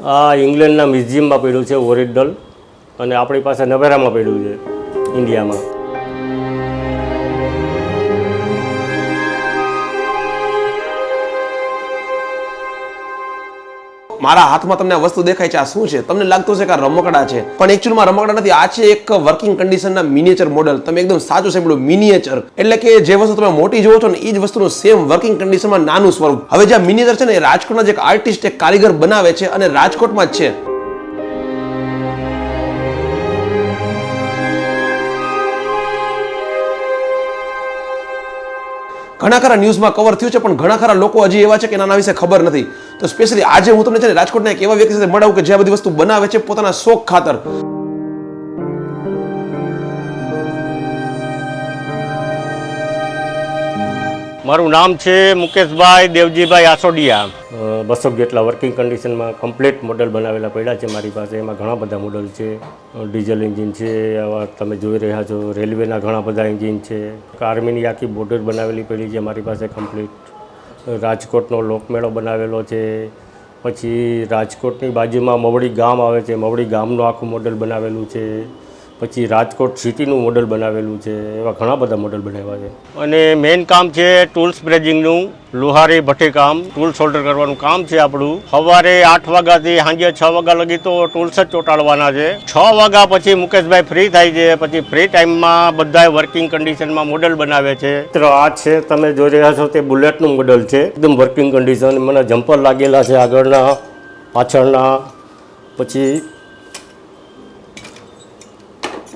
આ ઇંગ્લેન્ડના મ્યુઝિયમમાં પડ્યું છે ઓરિજિનલ અને આપણી પાસે નવેરામાં પડ્યું છે ઇન્ડિયામાં. મારા હાથમાં તમને આ વસ્તુ દેખાય છે, આ શું છે? તમને લાગતું છે કે આ રમકડા છે. પણ એકચ્યુઅલમાં રમકડા નથી, આ છે એક વર્કિંગ કન્ડિશનના મિનિએચર મોડલ તમે એકદમ સાચું સાંભળ્યું મિનિએચર એટલે કે જે વસ્તુ તમે મોટી જોવો છો ને એ જ વસ્તુનું સેમ વર્કિંગ કન્ડિશનમાં નાનું સ્વરૂપ. હવે જે મિનિએચર છે ને, એ રાજકોટના જે એક આર્ટિસ્ટ એક કારીગર બનાવે છે અને રાજકોટમાં જ છે. ઘણા ખરા ન્યૂઝમાં કવર થયું છે, પણ ઘણા ખરા લોકો હજી એવા છે કે નાના વિશે ખબર નથી. તો સ્પેશિયલી આજે હું તમને છે ને રાજકોટના એક એવા વ્યક્તિ સાથે મળાવું કે જે આ બધી વસ્તુ બનાવે છે પોતાના શોખ ખાતર. મારું નામ છે મુકેશભાઈ દેવજીભાઈ આસોડિયા. બસો જેટલા વર્કિંગ કન્ડિશનમાં કમ્પ્લીટ મોડલ બનાવેલા પડ્યા છે મારી પાસે. એમાં ઘણા બધા મોડલ છે. ડીઝલ એન્જિન છે આવા તમે જોઈ રહ્યા છો. રેલવેના ઘણા બધા એન્જિન છે. આર્મીની આખી બોર્ડર બનાવેલી પડી છે મારી પાસે કમ્પ્લીટ રાજકોટનો લોકમેળો બનાવેલો છે. પછી રાજકોટની બાજુમાં મવડી ગામ આવે છે. મવડી ગામનું આખું મોડલ બનાવેલું છે. પછી રાજકોટ સિટીનું મોડલ બનાવેલું છે, એવા ઘણા બધા મોડલ બનાવ્યા છે. અને મેઇન કામ છે ટૂલ્સ બ્રેજિંગનું લુહારી ભઠ્ઠી કામ ટૂલ્સ ઓર્ડર કરવાનું કામ છે આપણું. સવારે આઠ વાગ્યાથી સાંજે છ વાગ્યા લગી તો ટૂલ્સ જ ચોંટાડવાના છે. છ વાગ્યા પછી મુકેશભાઈ ફ્રી થાય છે, પછી ફ્રી ટાઈમમાં બધા વર્કિંગ કન્ડિશનમાં મોડલ બનાવે છે. મિત્રો, આ છે તમે જોઈ રહ્યા છો તે બુલેટનું મોડલ છે. એકદમ વર્કિંગ કન્ડિશન મને જમ્પર લાગેલા છે આગળના, પાછળના, પછી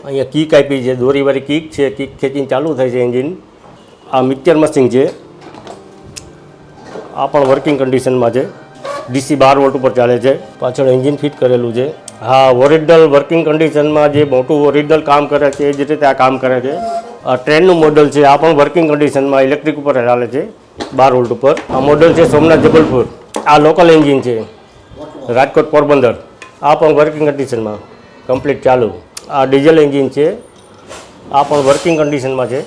અહીંયા કીક આપી છે, દોરીવાળી કીક છે, કીક ખેંચીને ચાલુ થાય છે એન્જિન. આ મિક્સર મશીન છે. આ પણ વર્કિંગ કન્ડિશનમાં છે. ડીસી બાર વોલ્ટ ઉપર ચાલે છે. પાછળ એન્જિન ફિટ કરેલું છે. હા ઓરિજિનલ વર્કિંગ કન્ડિશનમાં જે મોટું ઓરિજિનલ કામ કરે છે, એ જ રીતે આ કામ કરે છે. આ ટ્રેનનું મોડલ છે. આ પણ વર્કિંગ કન્ડિશનમાં ઇલેક્ટ્રિક ઉપર ચાલે છે. બાર વોલ્ટ ઉપર. આ મોડલ છે સોમનાથ જબલપુર. આ લોકલ એન્જિન છે. રાજકોટ પોરબંદર. આ પણ વર્કિંગ કન્ડિશનમાં કમ્પ્લીટ ચાલુ. આ ડીઝલ એન્જિન છે. આ પણ વર્કિંગ કન્ડિશનમાં છે.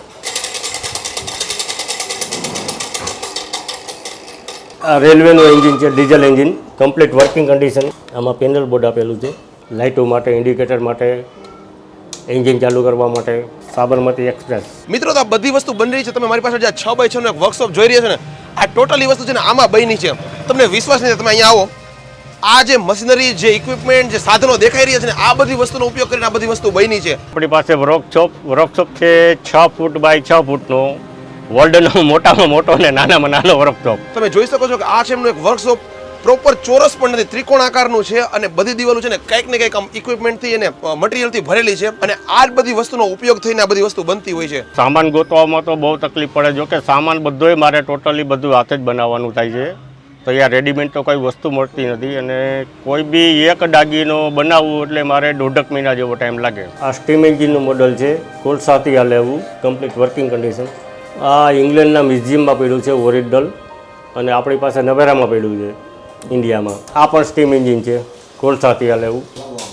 આ રેલવેનું એન્જિન છે, diesel engine. Complete working condition. આમાં પેનલ બોર્ડ આપેલું છે. લાઇટો માટે, ઇન્ડિકેટર માટે, એન્જિન ચાલુ કરવા માટે, સાબરમતી એક્સપ્રેસ. મિત્રો, તો આ બધી વસ્તુ બની રહી છે. તમે મારી પાસે જે છ બાય છ વર્કશોપ જોઈ રહ્યા છે ને, આ ટોટલી વસ્તુ છે ને આમાં બની છે. તમને વિશ્વાસ નહીં તમે અહીંયા આવો. આ જે મશીનરી જે ઇક્વિપમેન્ટ જે સાધનો દેખાઈ રહ્યા છે ને આ બધી વસ્તુનો ઉપયોગ કરીને આ બધી વસ્તુ બની છે. આપણી પાસે વર્કશોપ વર્કશોપ છે છ ફૂટ બાય છ ફૂટનો. વર્લ્ડનો મોટામાં મોટો અને નાનામાં નાનો વર્કશોપ તમે જોઈ શકો છો કે આ છે એમનું એક વર્કશોપ પ્રોપર ચોરસ પણ નથી ત્રિકોણ આકારનું છે અને બધી દિવાલો છે ને કંઈક ને કંઈક આમ ઇક્વિપમેન્ટથી અને મટીરિયલથી ભરેલી છે અને આ જ બધી વસ્તુનો ઉપયોગ થઈને આ બધી વસ્તુ બનતી હોય છે. સામાન ગોતવામાં તો બહુ તકલીફ પડે જો કે સામાન બધોય મારે ટોટલી બધું હાથે જ બનાવવાનું થાય છે. તો અહીંયા રેડીમેડ તો કોઈ વસ્તુ મળતી નથી અને કોઈ બી એક દાગીનો બનાવવું એટલે મારે દોઢક મહિના જેવો ટાઈમ લાગે. આ સ્ટીમ એન્જિનનું મોડલ છે, કોલસાથી આ લેવું કમ્પ્લીટ વર્કિંગ કન્ડિશન આ ઇંગ્લેન્ડના મ્યુઝિયમમાં પડ્યું છે ઓરિજિનલ અને આપણી પાસે નવેરામાં પડ્યું છે ઇન્ડિયામાં આ પણ સ્ટીમ એન્જિન છે, કોલસાથી આ લેવું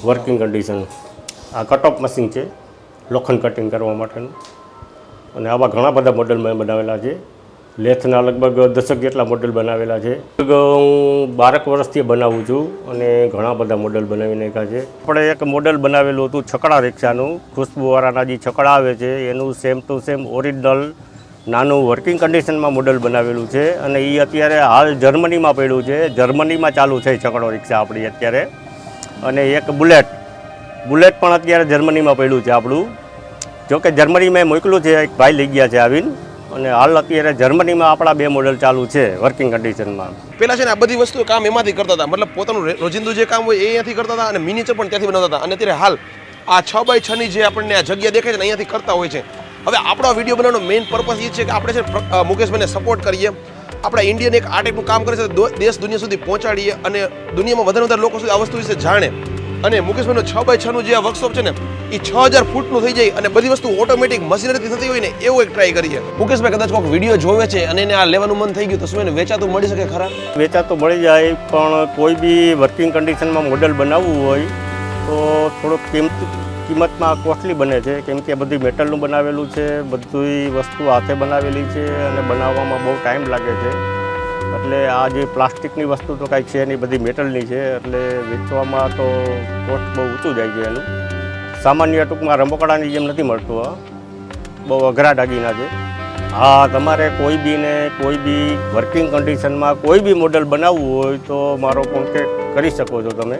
વર્કિંગ કન્ડિશન આ કટઓફ મશીન છે, લોખંડ કટિંગ કરવા માટેનું. અને આવા ઘણા બધા મોડલ મેં બનાવેલા છે. લેથના લગભગ દશક જેટલા મોડલ બનાવેલા છે. હું બારક વર્ષથી બનાવું છું અને ઘણા બધા મોડલ બનાવી નાખ્યા છે. આપણે એક મોડલ બનાવેલું હતું છકડા રિક્ષાનું. ખુશ્બુવાળાના જે છકડા આવે છે, એનું સેમ ટુ સેમ ઓરિજિનલ નાનું વર્કિંગ કન્ડિશનમાં મોડલ બનાવેલું છે અને એ અત્યારે હાલ જર્મનીમાં પડ્યું છે. જર્મનીમાં ચાલુ છે છકડો રિક્ષા આપણી અત્યારે. અને એક બુલેટ બુલેટ પણ અત્યારે જર્મનીમાં પડ્યું છે આપણું. જોકે જર્મની મેં મોકલું છે, એક ભાઈ લઈ ગયા છે આવીને. અને હાલ અત્યારે જર્મનીમાં આપણા બે મોડલ ચાલુ છે વર્કિંગ કન્ડિશનમાં પેલા છે ને આ બધી વસ્તુ કામ એમાંથી કરતા હતા. મતલબ પોતાનું રોજિંદુ જે કામ હોય એ અહીંયાથી કરતા હતા અને મિનિચર પણ ત્યાંથી બનાવતા હતા. અને અત્યારે હાલ આ છ બાય છ ની જે આપણને આ જગ્યા દેખાય છે ને અહીંયાથી કરતા હોય છે. હવે આપણો વીડિયો બનાવવાનો મેઇન પર્પઝ એ છે કે આપણે છે મુકેશભાઈને સપોર્ટ કરીએ. આપણા ઇન્ડિયન એક આ ટાઈપનું કામ કરે છે દેશ દુનિયા સુધી પહોંચાડીએ અને દુનિયામાં વધારે વધારે લોકો સુધી આ વસ્તુ વિશે જાણે. અને મુકેશભાઈનો છ બાય છનું જે આ વર્કશોપ છે ને એ છ હજાર ફૂટનું થઈ જાય અને બધી વસ્તુ ઓટોમેટિક મશીનરીથી થતી હોય ને, એવું એક ટ્રાય કરીએ. મુકેશભાઈ કદાચ કોઈક વીડિયો જોવે છે અને એને આ લેવાનું મન થઈ ગયું, તો શું એને વેચાતું મળી શકે ખરા? વેચા તો મળી જાય, પણ કોઈ બી વર્કિંગ કન્ડિશનમાં મોડલ બનાવવું હોય, તો થોડોક કિંમત કિંમતમાં કોસ્ટલી બને છે. કેમ કે બધી મેટલનું બનાવેલું છે બધી વસ્તુ હાથે બનાવેલી છે અને બનાવવામાં બહુ ટાઈમ લાગે છે. એટલે આ જે પ્લાસ્ટિકની વસ્તુ તો કાંઈ છે નહીં, બધી મેટલની છે, એટલે વેચવામાં તો કોસ્ટ બહુ ઊંચું જાય છે એનું. સામાન્ય ટૂંકમાં રમકડાની જેમ નથી મળતું આ બહુ અઘરા દાગીના છે. હા, તમારે કોઈ બીને કોઈ બી વર્કિંગ કન્ડિશનમાં કોઈ બી મોડલ બનાવવું હોય તો મારો કોન્ટેક્ટ કરી શકો છો તમે.